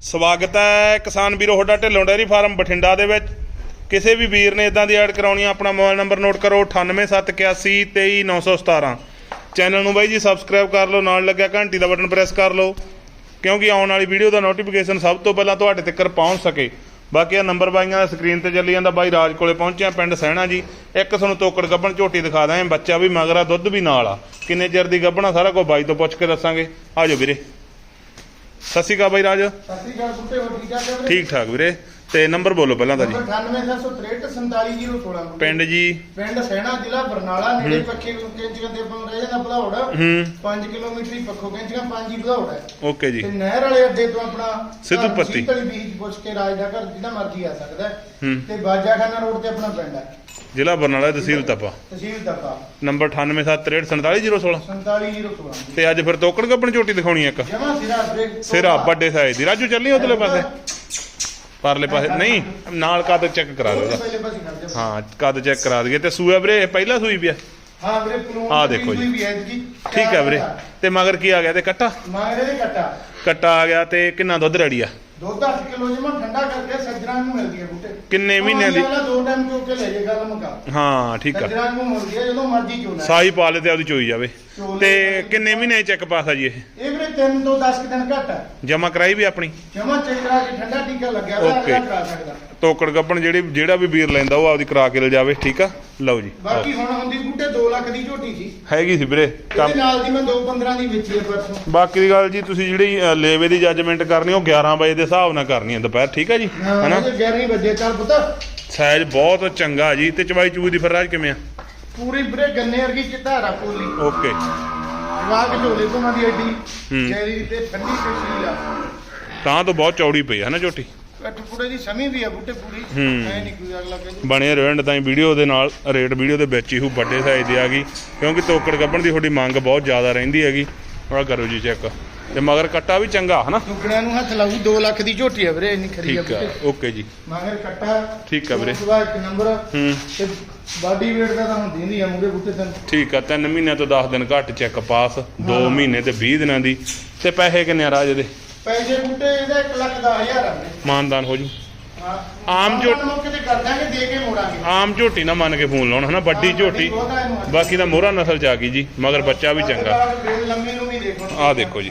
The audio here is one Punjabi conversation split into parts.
ਸਵਾਗਤ ਹੈ ਕਿਸਾਨ ਵੀਰੋ ਤੁਹਾਡਾ ਢਿੱਲੋਂ ਡੈਰੀ ਫਾਰਮ ਬਠਿੰਡਾ ਦੇ ਵਿੱਚ। ਕਿਸੇ ਵੀ ਵੀਰ ਨੇ ਇਦਾਂ ਦੀ ਐਡ ਕਰਾਉਣੀ ਆ, ਆਪਣਾ ਮੋਬਾਈਲ ਨੰਬਰ ਨੋਟ ਕਰੋ 9871823917 ਚੈਨਲ ਨੂੰ ਬਾਈ ਜੀ ਸਬਸਕ੍ਰਾਈਬ ਕਰ ਲਓ, ਨਾਲ ਲੱਗਿਆ ਘੰਟੀ ਦਾ ਬਟਨ ਪ੍ਰੈਸ ਕਰ ਲਓ, ਕਿਉਂਕਿ ਆਉਣ ਵਾਲੀ ਵੀਡੀਓ ਦਾ ਨੋਟੀਫਿਕੇਸ਼ਨ ਸਭ ਤੋਂ ਪਹਿਲਾਂ ਤੁਹਾਡੇ ਤੱਕ ਪਹੁੰਚ ਸਕੇ। ਬਾਕੀ ਆ ਨੰਬਰ ਬਾਈਆਂ ਦਾ ਸਕਰੀਨ ਤੇ ਚੱਲੀ ਜਾਂਦਾ, ਬਾਈ ਰਾਜ ਕੋਲੇ ਪਹੁੰਚਿਆ, ਪਿੰਡ ਸਹਿਣਾ ਜੀ। ਇੱਕ ਤੁਹਾਨੂੰ ਤੋਕੜ ਗੱਬਣ ਝੋਟੀ ਦਿਖਾ ਦਾਂ ਬੱਚਾ ਵੀ ਮਗਰਾ ਦੁੱਧ ਵੀ ਨਾਲ ਆ। ਕਿੰਨੇ ਚਿਰ ਦੀ ਗੱਬਣਾ ਸਾਰਾ ਕੁਝ ਬਾਈ ਤੋਂ ਪੁੱਛ ਕੇ ਦੱਸਾਂਗੇ। ਆਜੋ ਵੀਰੇ। ਸਤਿ ਸ਼੍ਰੀ ਅਕਾਲ ਬਾਈ ਰਾਜ। ਸਤਿ ਸ਼੍ਰੀ ਅਕਾਲ ਬੁੱਟੇ ਹੋ ਠੀਕ ਠਾਕ ਵੀਰੇ? ਠੀਕ ਠਾਕ ਵੀਰੇ। ਤੇ ਨੰਬਰ ਬੋਲੋ ਪਹਿਲਾਂ ਤਾਂ ਜੀ। ਨੰਬਰ 9863474016 ਪਿੰਡ ਜੀ? ਪਿੰਡ ਸੈਣਾ ਜ਼ਿਲ੍ਹਾ ਬਰਨਾਲਾ ਨੇੜੇ ਪੱਖੇ ਕੈਂਚੀਆਂ ਦੇ ਆਪਾਂ ਰਹਿ ਜਾਂਦਾ ਭਦੌੜ ਹੂੰ। 5 ਕਿਲੋਮੀਟਰ ਹੀ ਪੱਖੋ ਕੈਂਚੀਆਂ 5 ਹੀ ਭਦੌੜ ਹੈ। ਓਕੇ ਜੀ। ਤੇ ਨਹਿਰ ਵਾਲੇ ਅੱਡੇ ਤੋਂ ਆਪਣਾ ਸਿੱਧੂ ਪੱਤੀ। ਬੀਚ ਪੁੱਛ ਕੇ ਰਾਜ ਦਾ ਘਰ ਜਿਹਦਾ ਮਰਜ਼ੀ ਆ ਸਕਦਾ ਤੇ ਬਾਜਾਖਾਨਾ ਰੋਡ ਤੇ ਆਪਣਾ ਪਿੰਡ ਹੈ। ਜ਼ਿਲ੍ਹਾ ਬਰਨਾਲਾ ਤਹਿਸੀਲ ਤਪਾ। ਤਹਿਸੀਲ ਦਫਾ ਨੰਬਰ 9873474016 47016 ਤੇ ਅੱਜ ਫਿਰ ਤੋਕੜ ਗੱਬਣ ਝੋਟੀ ਦਿਖਾਉਣੀ ਇੱਕ। ਜਮਾ ਸਿਰਾ ਬ੍ਰੇਕ ਸਿਰਾ ਵੱਡੇ ਸਾਈਜ਼ ਦੀ। ਰਾਜੂ ਚੱਲੀ ਉਧਰਲੇ ਪਾਸੇ। ਪਰਲੇ ਪਾਸੇ। ਨਹੀਂ ਨਾਲ ਕੱਦ ਚੈੱਕ ਕਰਾ ਦਿਓ। ਉਹਦਾ ਪਹਿਲੇ ਪਾਸੇ ਕਰ ਦਿਓ। ਹਾਂ ਕੱਦ ਚੈੱਕ ਕਰਾ ਦਈਏ। ਤੇ ਸੂਆ ਵੀਰੇ ਇਹ ਪਹਿਲਾ ਸੂਈ ਪਿਆ ਹਾਂ ਵੀਰੇ ਪਲੂਨ ਆਹ ਦੇਖੋ ਜੀ। ਵੀ ਠੀਕ ਹੈ ਵੀਰੇ। ਤੇ ਮਗਰ ਕੀ ਆ ਗਿਆ? ਤੇ ਕੱਟਾ? ਮਾਗਰੇ ਦੇ ਕੱਟਾ। ਕੱਟਾ ਆ ਗਿਆ ਤੇ ਕਿੰਨਾ ਦੁੱਧ ਰੈਡੀ ਆ? ਦੁੱਧ 8 ਕਿਲੋ ਜਮਾ ਠੰਡਾ ਕਰਕੇ ਸੱਜਰਾਂ ਨੂੰ ਮਿਲਦੀ ਹੈ ਬੂਟੇ। ਕਿੰਨੇ ਮਹੀਨਿਆਂ ਦੀ? ਅਗਲਾ ਦੋ ਟਾਈਮ ਚੋ ਕੇ ਲੈ ਜੇ ਗੱਲ ਮੁਕਾ ਹਾਂ ਠੀਕ ਆ। ਸੱਜਰਾਂ ਨੂੰ ਮਿਲਦੀ ਹੈ ਜਦੋਂ ਮਰਜ਼ੀ ਚੋਣਾ ਸਾਈ ਪਾ ਲੈ ਤੇ ਆਪਦੀ ਚੋਈ ਜਾਵੇ। ਤੇ ਕਿੰਨੇ ਮਹੀਨੇ ਚੈੱਕ ਪਾਸ ਜੀ ਇਹ? ਇਹ 3 ਤੋਂ 10 ਦਿਨ ਘੱਟ। ਹੈ ਜਮਾ ਕਰਾਈ ਵੀ ਆਪਣੀ? ਜਮਾ ਚੈੱਕ ਕਰਾ ਕੇ ਠੰਡਾ ਟੀਕਾ ਲੱਗਿਆ ਹੋਇਆ Okay. ਕਰਾ ਸਕਦਾ। ਤੋਕੜ ਗੱਬਣ ਜਿਹੜੀ ਜਿਹੜਾ ਵੀ ਵੀਰ ਲੈਂਦਾ ਉਹ ਆਪਦੀ ਕਰਾ ਕੇ ਲਿਜਾਵੇ ਠੀਕ ਆ? ਲਓ ਜੀ। ਬਾਕੀ ਹੁਣ ਹੁੰਦੀ ਬੂਟੇ 2 ਲੱਖ ਦੀ ਝੋਟੀ ਸੀ ਹੈਗੀ ਸੀ ਵੀਰੇ। ਕੰਮ ਇਹਦੇ ਨਾਲ ਦੀ ਮੈਂ 2 15 ਦੀ ਵੇਚੀ ਹੈ ਪਰਸੋਂ। ਬਾਕੀ ਦੀ ਗੱਲ ਜੀ ਤੁਸੀਂ ਜਿਹੜੀ ਅ, ਲੇਵੇ ਦੀ ਜੱਜਮੈਂਟ ਕਰਨੀ ਉਹ 11 ਵਜੇ ਦੇ ਹਿਸਾਬ ਨਾਲ ਕਰਨੀ ਹੈ ਦੁਪਹਿਰ ਠੀਕ ਆ ਜੀ? ਹਨਾ? ਇਹ 11 ਵਜੇ ਚੱਲ ਪੁੱਤ। ਸਾਈਜ਼ ਬਹੁਤ ਚੰਗਾ ਜੀ। ਤੇ ਚਵਾਈ ਚੂਈ ਦੀ ਫਿਰ ਰਾਜ ਕਿਵੇਂ ਆ? ਪੂਰੀ ਵੀਰੇ ਗੰਨੇ ਵਰਗੀ ਚਿੱਟਾਰਾ ਪੋਲੀ ਓਕੇ। ਜਵਾਗ ਝੋਲੇ ਤੋਂ ਦੀ ਐਡੀ। ਚੈਰੀ ਤੇ ਠੰਡੀ ਕਸ਼ੀਲ ਆ। ਤਾਂ ਤੋਂ ਬਹੁਤ ਚੌੜੀ ਪਈ ਹੈ ਨਾ ਝੋਟੀ? ਕੱਟ ਪੂੜੇ ਦੀ ਸਮੀ ਵੀ ਆ ਬੂਟੇ ਪੂਰੀ। ਐ ਨਹੀਂ ਕੋਈ ਅਗਲਾ ਕਹਿੰਦਾ ਬਣੇ ਰਹਿਣ ਤਾਂ ਵੀਡੀਓ ਦੇ ਨਾਲ ਰੇਟ ਵੀਡੀਓ ਦੇ ਵਿੱਚ ਹੀ ਹੂ ਵੱਡੇ ਸਾਈਜ਼ ਦੀ ਆ ਗਈ। ਕਿਉਂਕਿ ਤੋਕੜ ਗੱਬਣ ਦੀ ਤੁਹਾਡੀ ਮੰਗ ਬਹੁਤ ਜ਼ਿਆਦਾ ਰਹਿੰਦੀ ਹੈਗੀ। ਆਹ ਕਰੋ ਜੀ ਚੈੱਕ ਤੇ ਮਗਰ ਕੱਟਾ ਵੀ ਚੰਗਾ ਹਨਾ? ਟੁਕੜਿਆਂ ਨੂੰ ਹੱਥ ਲਾਊ 2 ਲੱਖ ਦੀ ਝੋਟੀ ਆ ਵੀਰੇ ਇੰਨੀ ਖਰੀ ਆ ਠੀਕ ਆ ਬੂਟੇ। ਓਕੇ ਜੀ। ਮਗਰ ਕੱਟਾ ਠੀਕ ਆ ਵੀਰੇ। ਸੁਭਾ ਇੱਕ ਨੰਬਰ। ਹੂੰ। ਤੇ ਬਾਡੀ weight ਦਾ ਤਾਂ ਹੁੰਦੀ ਨਹੀਂ ਆ ਮੂਰੇ ਬੂਟੇ ਤੈਨੂੰ। ਠੀਕ ਆ 3 ਮਹੀਨਿਆਂ ਤੋਂ 10 ਦਿਨ ਘੱਟ ਚੈੱਕ ਪਾਸ 2 ਮਹੀਨੇ ਤੇ 20 ਦਿਨਾਂ ਦੀ। ਤੇ ਪੈਸੇ ਕਿੰਨੇ ਆ ਰਾਜ ਦੇ ਪੈਸੇ ਬੂਟੇ ਇਹਦਾ 1 ਲੱਖ ਦਾ ਹਜ਼ਾਰ ਆ ਵੀਰੇ। ਮਾਨਦਾਨ ਹੋ ਜੂ। ਆਮ ਝੋ- ਆਪਾਂ ਮੌਕੇ ਤੇ ਕਰ ਦਾਂਗੇ ਦੇ ਕੇ ਮੋੜਾਂਗੇ। ਆਮ ਝੋਟੀ ਨਾ ਮੰਨ ਕੇ ਫੋਨ ਲਾਉਣ ਹਨਾ? ਵੱਡੀ ਝੋਟੀ। ਬਾਕੀ ਦਾ ਮੋਹਰਾ ਨਸਲ ਚ ਆ ਗਈ ਜੀ ਮਗਰ ਬੱਚਾ ਵੀ ਚੰਗਾ। ਲੰਮੀ ਨੂੰ ਵੀ ਦੇਖੋ। ਜੀ।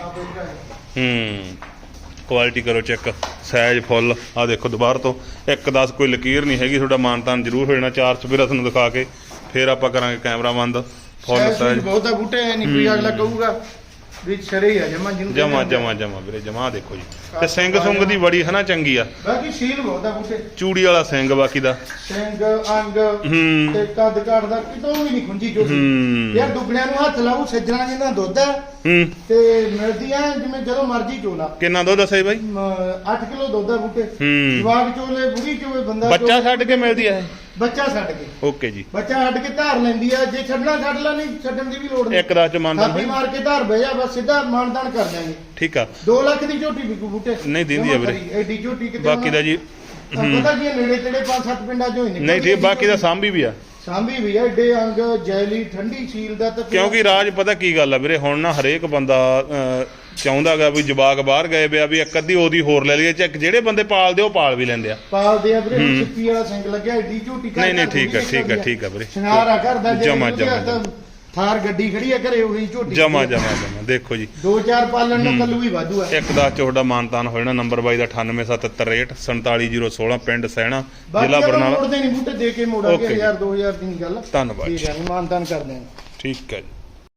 ਹੂੰ। ਕੁਆਲਿਟੀ ਕਰੋ ਚੈੱਕ। ਸਾਈਜ਼ ਫੁੱਲ। ਆ ਦੇਖੋ ਦੁਬਾਰਾ ਤੋਂ। ਇੱਕ 10 ਕੋਈ ਲਕੀਰ ਨਹੀਂ ਹੈਗੀ ਤੁਹਾਡਾ ਮਾਨਤਾਨ ਜ਼ਰੂਰ ਹੋ ਜਾਣਾ। ਚਾਰ ਸਪੇਰਾ ਤੁਹਾਨੂੰ ਦਿਖਾ ਕੇ। ਫਿਰ ਆਪਾਂ ਕਰਾਂਗੇ ਕੈਮਰਾ ਬੰਦ ਫੁੱਲ ਸਾਈਜ਼ ਸਾਈਜ਼। ਬਹੁਤਾ ਬੂਟੇ ਨਹੀਂ ਕੋਈ ਅਗਲਾ ਕਹੂਗਾ। ਵੀ ਛਰੇ ਹੀ ਆ ਜਮਾ ਜਿਹਨੂੰ ਜਮਾ ਕਹਿੰਦੇ ਆ। ਜਮਾ ਜਮਾ ਵੀਰੇ ਜਮਾ ਦੇਖੋ ਜੀ। ਤੇ ਸਿੰਘ ਸੁੰਗ ਦੀ ਬੜੀ ਹਨਾ ਚੰਗੀ ਆ। ਬਾਕੀ ਸੀਲ ਬਹੁਤਾ ਬੂਟੇ। ਚੂੜੀ ਵਾਲਾ ਸਿੰਘ ਬਾਕੀ ਦਾ। ਸਿੰਘ ਅੰਗ ਹੂੰ। ਤੇ ਕੱਦ ਕਾਠ ਦਾ ਕਿਤੋਂ ਵੀ ਨਹੀਂ ਖੁੰਜੀ ਜੋ ਹੂੰ। ਯਾਰ ਦੁੱਗਣਿਆਂ ਨੂੰ ਹੱਥ ਲਾਉ ਸੱਜਣਾ ਜਿੰਨਾ ਦੁੱਧ ਹੈ ਹੂੰ। ਤੇ ਮਿਲਦੀਆਂ ਜਿਵੇਂ ਜਦੋਂ ਮਰਜ਼ੀ ਚੋਲਾ। ਕਿੰਨਾ ਦੁੱਧ ਦੱਸੇ ਬਾਈ? 8 ਕਿਲੋ ਦੁੱਧ ਹੈ ਬੂਟੇ। ਹੂੰ। ਚੋਲੇ ਬੁੜੀ ਚੋਵੇ ਬੰਦਾ ਬੱਚਾ। ਛੱਡ ਕੇ ਮਿਲਦੀ ਆ ਇਹ? ਬੱਚਾ ਛੱਡ ਕੇ। ਓਕੇ ਜੀ। ਬੱਚਾ ਛੱਡ ਕੇ ਧਾਰ ਲੈਂਦੀ ਆ ਜੇ ਛੱਡਣਾ ਛੱਡ ਲਾ ਨਹੀਂ ਛੱਡਣ ਦੀ ਵੀ ਲੋੜ ਨਹੀਂ। ਇੱਕ ਦਾ ਚ ਥਾਪੀ ਹੋਈ। ਮਾਰ ਕੇ ਧਾਰ ਬਹਿ ਜਾ ਬਸ ਸਿੱਧਾ ਮਾਨਦਾਨ ਕਰ ਦਿਆਂਗੇ। ਠੀਕ ਆ। 2 ਲੱਖ ਦੀ ਝੋਟੀ ਵਿਕੂ ਬੂਟੇ। ਨਹੀਂ ਦਿੰਦੀ ਆ ਵੀਰੇ। ਜਮਾਂ ਐਡੀ ਝੋਟੀ ਕਿਤੇ ਬਾਕੀ ਦਾ ਜੀ ਤੁਹਾਨੂੰ ਪਤਾ ਕੀ ਹੈ, ਨੇੜੇ ਤੇੜੇ ਪੰਜ ਸੱਤ ਪਿੰਡਾਂ ਚੋਂ ਹੀ ਨਿਕਲਦੀ ਨਹੀਂ ਠੀਕ ਹੈ ਬਾਕੀ ਦਾ ਸਾਂਭੀ ਵੀ ਆ। ਸਾਂਭੀ ਵੀ ਆ ਏਡੇ ਅੰਗ ਜੈਲੀ ਠੰਡੀ ਛੀਲ ਦਾ ਤਾਂ ਫਿਰ- ਕਿਉਂਕਿ ਰਾਜ ਪਤਾ ਕੀ ਗੱਲ ਆ ਵੀਰੇ ਹੁਣ ਨਾ ਹਰੇਕ ਬੰਦਾ ਅਹ, ਚਾਹੁੰਦਾਗਾ ਵੀ ਜਵਾਕ ਬਾਹਰ ਗਏ ਪਿਆ ਵੀ ਇੱਕ ਅੱਧੀ ਉਹਦੀ ਹੋਰ ਲੈ ਲਈਏ ਚੱਕ ਜਿਹੜੇ ਬੰਦੇ ਪਾਲਦੇ ਉਹ ਪਾਲ ਵੀ ਲੈਂਦੇ ਆ। ਪਾਲਦੇ ਆ ਵੀਰੇ ਹੁਣ ਸਿੱਪੀ ਵਾਲਾ ਸਿੰਘ ਲੱਗਿਆ ਏਡੀ ਝੋਟੀ ਘਰ ਨਹੀਂ, ਨਹੀਂ, ਘਰ ਠੀਕ ਆ, ਠੀਕ ਆ, ਠੀਕ ਆ ਵੀਰੇ। ਸ਼ਿੰਗਾਰ ਆ ਘਰ ਦਾ ਜੇ ਜਮਾਂ, ਜਮਾਂ, ਹੱਥ ਥਾਰ ਗੱਡੀ ਖੜੀ ਆ ਘਰੇ ਉਹੀ ਝੋਟੀ ਜਮਾ ਜਮਾ ਜਮਾ। ਦੇਖੋ ਜੀ। ਦੋ ਚਾਰ ਪਾਲਣ ਨੂੰ ਕੱਲੂ ਹੀ ਵਾਧੂ ਆ। ਇੱਕ ਦਾ ਤੁਹਾਡਾ ਮਾਨਤਾਨ ਹੋ ਜਾਣਾ ਨੰਬਰ ਬਾਈ ਦਾ 987763 47016 ਪਿੰਡ ਸਹਿਣਾ ਜ਼ਿਲ੍ਹਾ ਬਰਨਾਲਾ। ਮੋੜਦੇ ਨਹੀਂ ਬੂਟੇ ਦੇ ਕੇ ਮੋੜਾਂਗੇ Okay ਜੀ। 1000 2000 ਦੀ ਨਹੀਂ ਗੱਲ। ਧੰਨਵਾਦ ਠੀਕ। ਹੈ ਮਾਨਦਾਨ ਕਰਦੇ ਆ ਠੀਕ ਹੈ ਜੀ।